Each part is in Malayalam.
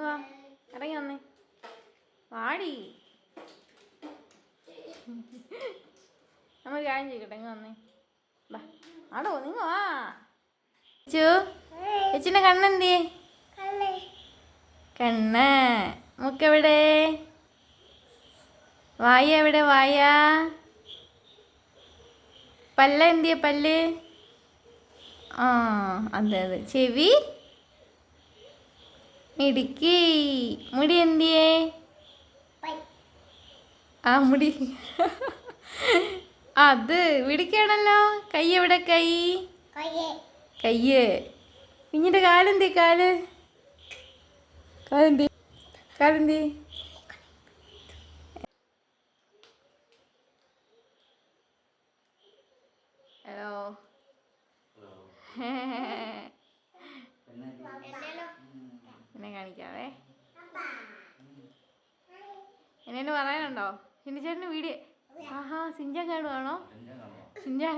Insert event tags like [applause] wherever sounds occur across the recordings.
വാ ഇറങ്ങി വന്നേ. വാടി. നമ്മൾ കാര്യം ചെയ്യട്ടെ ഇങ്ങ് വന്നേ. വാ ആടോ നിങ്ങൾ വാ. ചു ചേച്ചിന്റെ കണ്ണെന്തിയേ കണ്ണ്. മുക്കെവിടെ? വായ എവിടെ? വായ. പല്ല എന്തിയ പല്ല്? ആ അതെ അതെ. ചെവി? മിടുക്കി. മുടി എന്തിയേ? ആ മുടി. [laughs] അത് മിടുക്കാണല്ലോ കൈ എവിടെ? കൈ? കയ്യ്. കുഞ്ഞിന്റെ കാലെന്തി? കാൽ? കാലെന്തി? കാലെന്തി? ഹലോ [laughs] എന്നെ കാണിക്കാവേ എന്നെ പറയാനുണ്ടോ? സിനി ചേട്ടന് വീഡിയോ ആഹാ സിഞ്ചാൻ കാണുവാണോ? സിഞ്ചാൻ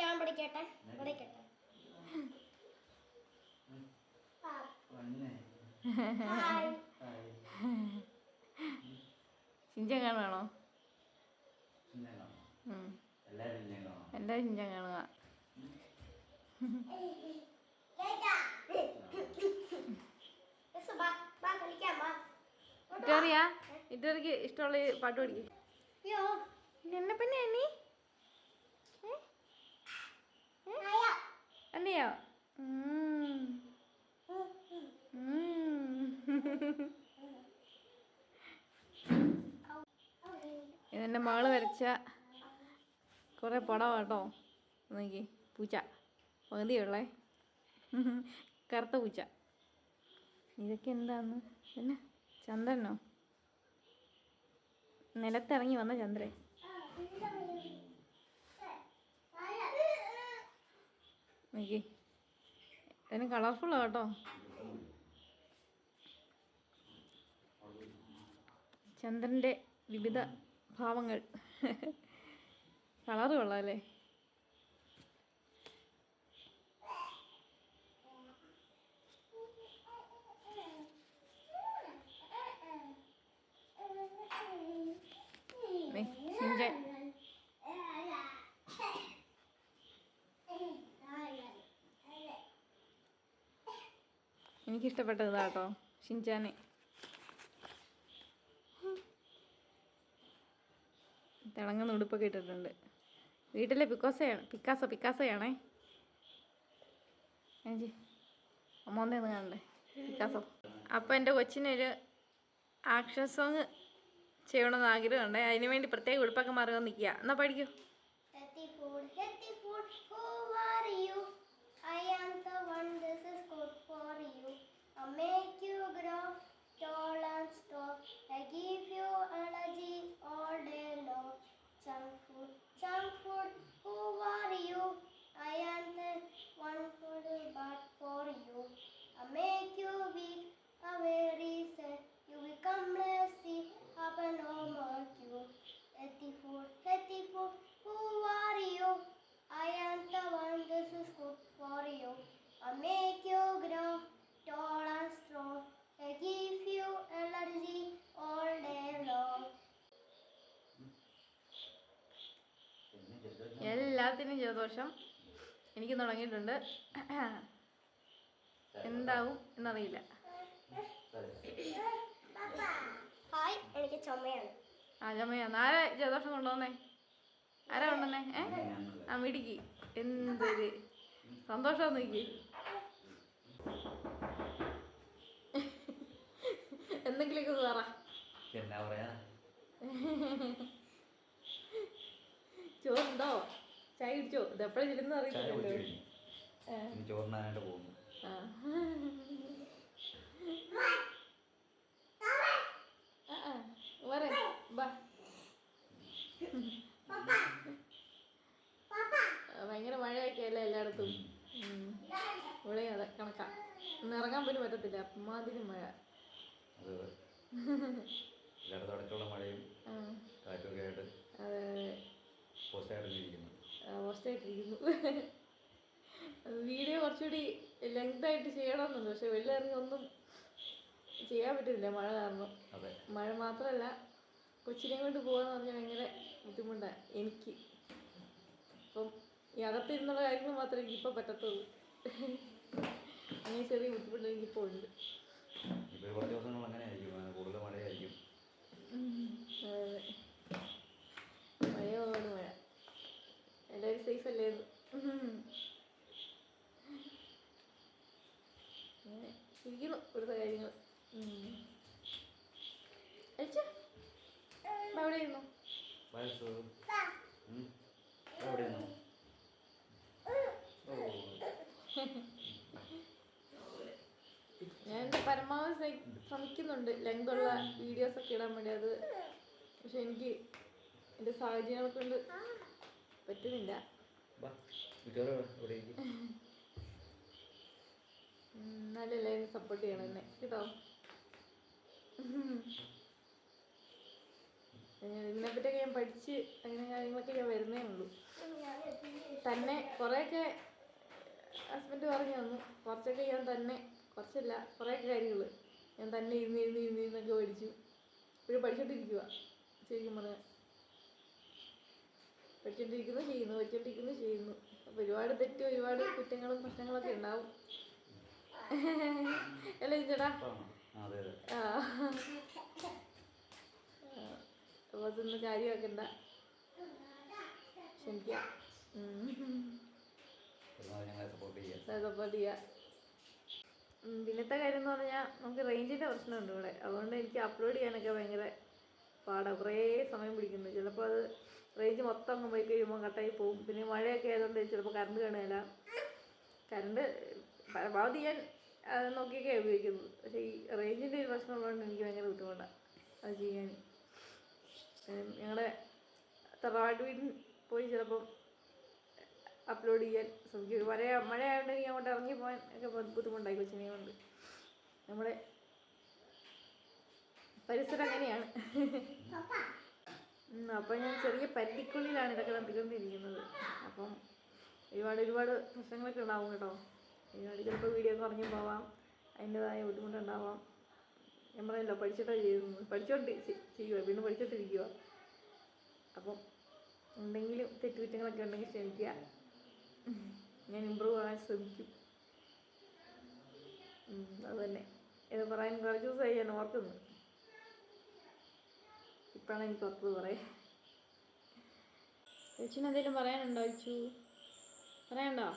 ഞാൻ പഠിക്കട്ടെ പഠിക്കട്ടെ സിഞ്ചാൻ കാണുവാണോ. എല്ലാവരും സിഞ്ചാൻ കാണുക. വിക്ടോറിയ വിക്ടോറിയക്ക് ഇഷ്ടമുള്ള പാട്ട് പഠിക്കും. എന്നെ പിന്നെ? ഏ? അല്ലയോ. ഇതെന്റെ മകൾ വരച്ച കുറേ പടം കേട്ടോ. നോക്കി പൂച്ച. പകുതിയുള്ളേ. കറുത്ത പൂച്ച. ഇതൊക്കെ എന്താന്ന്? പിന്നെ ചന്ദ്രനോ? നിലത്തിറങ്ങി വന്ന ചന്ദ്രൻ. നോക്കി ഇതിന് കളർഫുള്ളാ കേട്ടോ. ചന്ദ്രന്റെ വിവിധ ഭാവങ്ങൾ. കളറ് കൊള്ളാമല്ലേ ദേ, എനിക്കിഷ്ടപ്പെട്ടത് കേട്ടോ ഷിൻചാനെ. തിളങ്ങുന്ന ഉടുപ്പൊക്കെ ഇട്ടിട്ടുണ്ട്. വീട്ടിലെ പിക്കോസയാണ് പിക്കാസ പിക്കാസയാണേ. അമ്മോന്തേ ഒന്ന് കാണണ്ടേ? പിക്കാസോ. അപ്പോൾ എന്റെ കൊച്ചിനൊരു ആക്ഷൻ സോങ് ചെയ്യണമെന്ന് ആഗ്രഹമുണ്ട്. അതിനുവേണ്ടി പ്രത്യേക ഉടുപ്പൊക്കെ മാറി വന്ന് നിൽക്കുക. എന്നാൽ പഠിക്കൂ. I make you grow tall and strong. I give you energy all day long. എല്ലാത്തിനും ജലദോഷം എനിക്ക് തുടങ്ങിയിട്ടുണ്ട്. എന്താവും എന്നറിയില്ല. ഹായ് എനിക്ക് ചുമയാണ്. ആ ചമ്മയാണ് ആരാ ജലദോഷം കൊണ്ടുവന്നേ? ആരാ കൊണ്ടുവന്നേ? ഏ? ആ മിടിക്ക്. എന്തൊരു സന്തോഷം നോക്കി എന്തെങ്കിലുമൊക്കെ ഒന്ന് പറ. എന്നാ പറയാ? ചോറുണ്ടോ? ചായ കുടിച്ചോ? ഇത് എപ്പോഴും ചെല്ലുന്ന അറിയില്ലല്ലോ ചോറിനാനായിട്ട് പോകുന്നു. വരെ, ബാ. ഭയങ്കര മഴയൊക്കെ അല്ലേ എല്ലായിടത്തും. ഇവിടെ അതെ കണക്കാ. ഇന്ന് ഇറങ്ങാൻ പോലും പറ്റത്തില്ല. അമ്മാതിരി മഴ. അത്. എല്ലായിടത്തും ഇടയ്ക്കുള്ള മഴയും കാറ്റുമൊക്കെ ആയിട്ട് അതെ അതെ. പോസ്റ്റായിട്ട് ഇരിക്കുന്നു അവസ്ഥയായിട്ടിരിക്കുന്നു വീഡിയോ കുറച്ചുകൂടി ലെങ്ത് ആയിട്ട് ചെയ്യണമെന്നുണ്ട്. പക്ഷെ വെള്ളം ഇറങ്ങി ഒന്നും ചെയ്യാൻ പറ്റുന്നില്ല മഴ കാരണം. മഴ മാത്രമല്ല കൊച്ചിനെ കൊണ്ട് പോകാന്ന് പറഞ്ഞാൽ ഭയങ്കര ബുദ്ധിമുട്ടാണ് എനിക്ക്. അപ്പം ഈ അകത്തിരുന്നുള്ള കാര്യങ്ങൾ മാത്രമേ എനിക്കിപ്പോൾ പറ്റത്തുള്ളൂ. അങ്ങനെ ചെറിയ ബുദ്ധിമുട്ട് എനിക്കിപ്പോൾ ഉണ്ട്. ഇപ്പോൾ കുറച്ച് ദിവസങ്ങൾ അങ്ങനെ ആയിരിക്കും കൂടുതൽ മഴയായിരിക്കും. മഴയോട് മഴ. എല്ലാവരും സേഫ് അല്ലേ? ഇരിക്കുന്നു ഇവിടുത്തെ കാര്യങ്ങൾ. അവിടെ ഇരുന്നു? നിന്നു ഓ. ഞാൻ പരമ ശ്രമിക്കുന്നുണ്ട്. ലെങ്ത് ഉള്ള വീഡിയോസ് ഒക്കെ ഇടാൻ വേണ്ടി. അത് പക്ഷെ എനിക്ക് എന്റെ സാഹചര്യങ്ങൾ കൊണ്ട് പറ്റുന്നില്ല. നല്ല എല്ലാവരും സപ്പോർട്ട് ചെയ്യണം എന്നെ. കേട്ടോ? ഇതിനെപ്പറ്റിയൊക്കെ ഞാൻ പഠിച്ച് അങ്ങനെ കാര്യങ്ങളൊക്കെ ഞാൻ വരുന്നേ ഉള്ളൂ. തന്നെ കുറേയൊക്കെ ഹസ്ബൻഡ് പറഞ്ഞു തന്നു കുറച്ചൊക്കെ ഞാൻ തന്നെ കുറച്ചല്ല കുറേയൊക്കെ കാര്യങ്ങൾ ഞാൻ തന്നെ ഇരുന്ന് ഇരുന്ന് ഇരുന്ന് ഇരുന്നൊക്കെ പഠിച്ചു. ഇപ്പോഴും പഠിച്ചോണ്ടിരിക്കുക ശരിക്കും പറഞ്ഞാൽ പഠിച്ചോണ്ടിരിക്കുന്നു ചെയ്യുന്നു പഠിച്ചോണ്ടിരിക്കുന്നു ചെയ്യുന്നു. അപ്പോൾ ഒരുപാട് തെറ്റും ഒരുപാട് കുറ്റങ്ങളും പ്രശ്നങ്ങളൊക്കെ ഉണ്ടാവും. അല്ലേ ചേട്ടാ? ആ. അപ്പോൾ അതൊന്നും കാര്യമാക്കണ്ട. ക്ഷമിക്കാം. സപ്പോർട്ട് ചെയ്യാം. ചെയ്യുക പിന്നത്തെ കാര്യം എന്ന് പറഞ്ഞാൽ നമുക്ക് റേഞ്ചിന്റെ പ്രശ്നമുണ്ട് ഇവിടെ. അതുകൊണ്ട് എനിക്ക് അപ്ലോഡ് ചെയ്യാനൊക്കെ ഭയങ്കര പാടാണ് കുറേ സമയം പിടിക്കുന്നു. ചിലപ്പോൾ അത് റേഞ്ച് മൊത്തം അങ്ങ് പോയി കഴിയുമ്പോൾ കട്ടായി പോകും. പിന്നെ മഴയൊക്കെ ആയതുകൊണ്ട് ചിലപ്പോൾ കറണ്ട് കാണുകയില്ല. കറണ്ട് പരമാവധി ഞാൻ അത് നോക്കിയൊക്കെ ഉപയോഗിക്കുന്നത്. പക്ഷേ ഈ റേഞ്ചിന്റെ ഒരു പ്രശ്നമുള്ളതുകൊണ്ട് എനിക്ക് ഭയങ്കര ബുദ്ധിമുട്ടാണ് അത് ചെയ്യാൻ. ഞങ്ങളുടെ തറവാട്ട് വീട്ടിൽ പോയി ചിലപ്പം അപ്ലോഡ് ചെയ്യാൻ ശ്രമിക്കും. മഴ മഴയായതുകൊണ്ട് എനിക്ക് അങ്ങോട്ട് ഇറങ്ങി പോകാൻ ഒക്കെ ബുദ്ധിമുട്ടായി കൊച്ചിനെ കൊണ്ട്. നമ്മുടെ പരിസരം അങ്ങനെയാണ്. അപ്പം ഞാൻ ചെറിയ പരിധിക്കുള്ളിലാണ് ഇതൊക്കെ നടത്തിക്കൊണ്ടിരിക്കുന്നത്. അപ്പം ഒരുപാട് ഒരുപാട് പ്രശ്നങ്ങളൊക്കെ ഉണ്ടാവും കേട്ടോ. ഒരുപാട് ചിലപ്പോൾ വീഡിയോ കുറഞ്ഞു പോവാം. അതിന്റെതായ ബുദ്ധിമുട്ടുണ്ടാവാം. ഞാൻ പറയല്ലോ പഠിച്ചിട്ടാണ് ചെയ്യുന്നത്. പഠിച്ചോണ്ട് ചെയ്യുക വീണ്ടും പഠിച്ചോണ്ടിരിക്കുക അപ്പം എന്തെങ്കിലും തെറ്റുകുറ്റങ്ങളൊക്കെ ഉണ്ടെങ്കിൽ ക്ഷമിക്കുക. ഞാൻ ഇമ്പ്രൂവ് ആകാൻ ശ്രമിക്കും. അത് തന്നെ. ഇത് പറയാൻ കുറച്ച് ദിവസമായി ഞാൻ ഓർക്കുന്നു. ഇപ്പോഴാണ് എനിക്ക് ഓർത്തത് പറയാൻ. ചേച്ചിന് എന്തെങ്കിലും പറയാനുണ്ടോ അയച്ചു പറയണ്ടോ